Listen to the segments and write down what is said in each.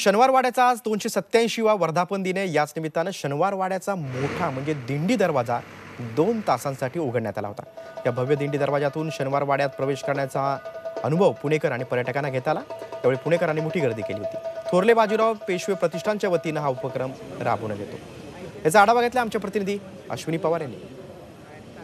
शनिवारवाड्याचा आज दोनशे सत्याऐंशीवा वर्धापन दिन आहे. याच निमित्तानं शनिवारवाड्याचा मोठा म्हणजे दिंडी दरवाजा दोन तासांसाठी उघडण्यात आला होता. या भव्य दिंडी दरवाजातून शनिवारवाड्यात प्रवेश करण्याचा अनुभव पुणेकर आणि पर्यटकांना घेता आला त्यावेळी पुणेकरांनी मोठी गर्दी केली होती. थोरले बाजीराव पेशवे प्रतिष्ठानच्या वतीनं हा उपक्रम राबवण्यात येतो. याचा आढावा घेतला आमच्या प्रतिनिधी अश्विनी पवार यांनी.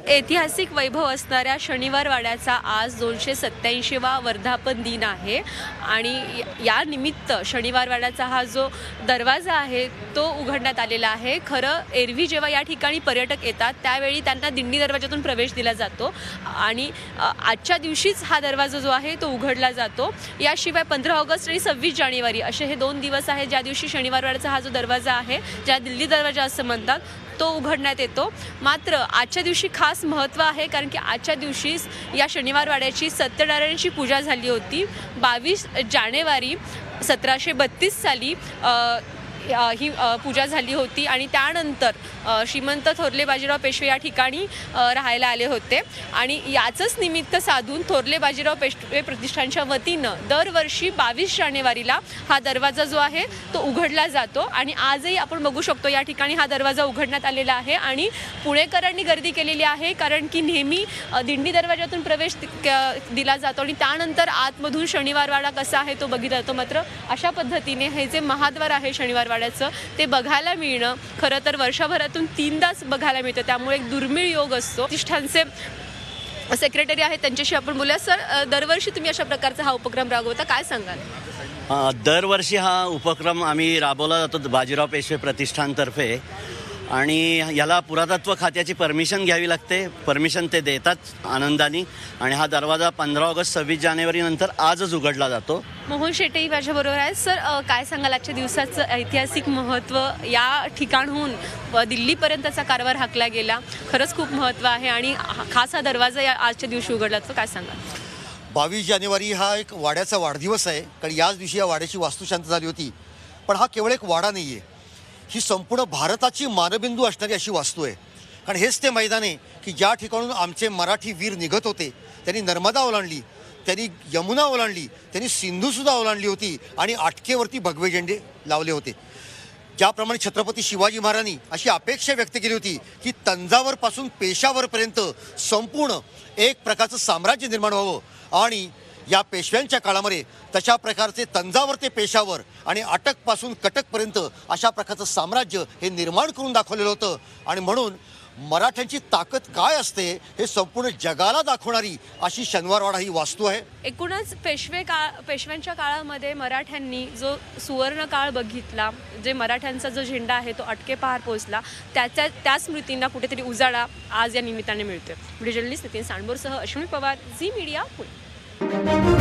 ऐतिहासिक वैभव असणाऱ्या शनिवार वाड्याचा आज दोनशे सत्याऐंशीवा वर्धापन दिन आहे. आणि या निमित्त शनिवार वाड्याचा हा जो दरवाजा आहे तो उघडण्यात आलेला आहे. खरं एरवी जेव्हा या ठिकाणी पर्यटक येतात त्यावेळी त्यांना दिंडी दरवाजातून प्रवेश दिला जातो. आणि आजच्या दिवशीच हा दरवाजा जो आहे तो उघडला जातो. याशिवाय पंधरा ऑगस्ट आणि सव्वीस जानेवारी असे हे दोन दिवस आहेत ज्या दिवशी शनिवार वाड्याचा हा जो दरवाजा आहे ज्या दिल्ली दरवाजा असं म्हणतात तो उघडण्यात येतो. मात्र आजच्या दिवशी खास महत्त्व आहे कारण की आजच्या दिवशी या शनिवारवाड्याची सत्यनारायणची सत्यनारायणाची पूजा झाली होती. बावीस जानेवारी सतराशे बत्तीस साली ही पूजा झाली होती आणि त्यानंतर श्रीमंत थोरले बाजीराव पेशवे या ठिकाणी राहायला आले होते. आणि याचंच निमित्त साधून थोरले बाजीराव पेशवे प्रतिष्ठानच्या वतीनं दरवर्षी बावीस जानेवारीला हा दरवाजा जो आहे तो उघडला जातो. आणि आजही आपण बघू शकतो या ठिकाणी हा दरवाजा उघडण्यात आलेला आहे. आणि पुणेकरांनी गर्दी केलेली आहे कारण की नेहमी दिंडी दरवाजातून प्रवेश क- दिला जातो. आणि त्यानंतर आतमधून शनिवारवाडा कसा आहे तो बघितला जातो. मात्र अशा पद्धतीने हे जे महाद्वार आहे शनिवारवाडा शनिवारवाड्याचं ते बघायला मिळणं. खरं तर वर्षभरातून तीनदाच बघायला मिळतं. त्यामुळे एक दुर्मिळ योग असतो. प्रतिष्ठानचे सेक्रेटरी आहेत त्यांच्याशी आपण बोलूया. सर दरवर्षी तुम्ही अशा प्रकारचा हा उपक्रम राबवता काय सांगाल? दरवर्षी हा उपक्रम आम्ही राबवला जातो बाजीराव पेशवे प्रतिष्ठानतर्फे. आणि याला पुरातत्व खात्याची परमिशन घ्यावी लागते. परमिशन ते देतात आनंदाने. आणि हा दरवाजा पंधरा ऑगस्ट सव्वीस जानेवारी नंतर आजच उघडला जातो. मोहन शेट्टी माझ्याबरोबर आहेत. सर काय सांगाल? आजच्या दिवसाचं ऐतिहासिक महत्त्व या ठिकाणहून दिल्लीपर्यंतचा कारभार हाकला गेला. खरंच खूप महत्त्व आहे आणि हा- खास हा दरवाजा या आजच्या दिवशी उघडला तर काय सांगाल? बावीस जानेवारी हा एक वाड्याचा वाढदिवस आहे. कारण याच दिवशी या वाड्याची वास्तुशांती झाली होती. पण हा केवळ एक वाडा नाही आहे ही संपूर्ण भारताची मानबिंदू असणारी अशी वास्तू आहे. कारण हेच ते मैदान आहे की ज्या ठिकाणून आमचे मराठी वीर निघत होते त्यांनी नर्मदा ओलांडली त्यांनी यमुना ओलांडली त्यांनी सिंधूसुद्धा ओलांडली होती आणि आटकेवरती भगवे झेंडे लावले होते. ज्याप्रमाणे छत्रपती शिवाजी महाराजांनी अशी अपेक्षा व्यक्त केली होती की तंजावरपासून पेशावरपर्यंत संपूर्ण एक प्रकारचं साम्राज्य निर्माण व्हावं आणि या पेशव्यांच्या काळामध्ये तशा प्रकारचे तंजावर ते पेशावर आणि अटकपासून कटकपर्यंत अशा प्रकारचं साम्राज्य हे निर्माण करून दाखवलेलं होतं. आणि म्हणून मराठ्यांची ताकद काय असते हे संपूर्ण जगाला दाखवणारी अशी शनिवारवाडा ही वास्तू आहे. एकूणच पेशवे काळ पेशव्यांच्या काळामध्ये मराठ्यांनी जो सुवर्ण काळ बघितला जे मराठ्यांचा जो झेंडा आहे तो अटके पार पोहोचला त्याच्या त्या स्मृतींना कुठेतरी उजाळा आज या निमित्ताने मिळतोय. Video journalist Nitin सांडबोरसह Ashwini Pawar Zee media Pune. Thank you.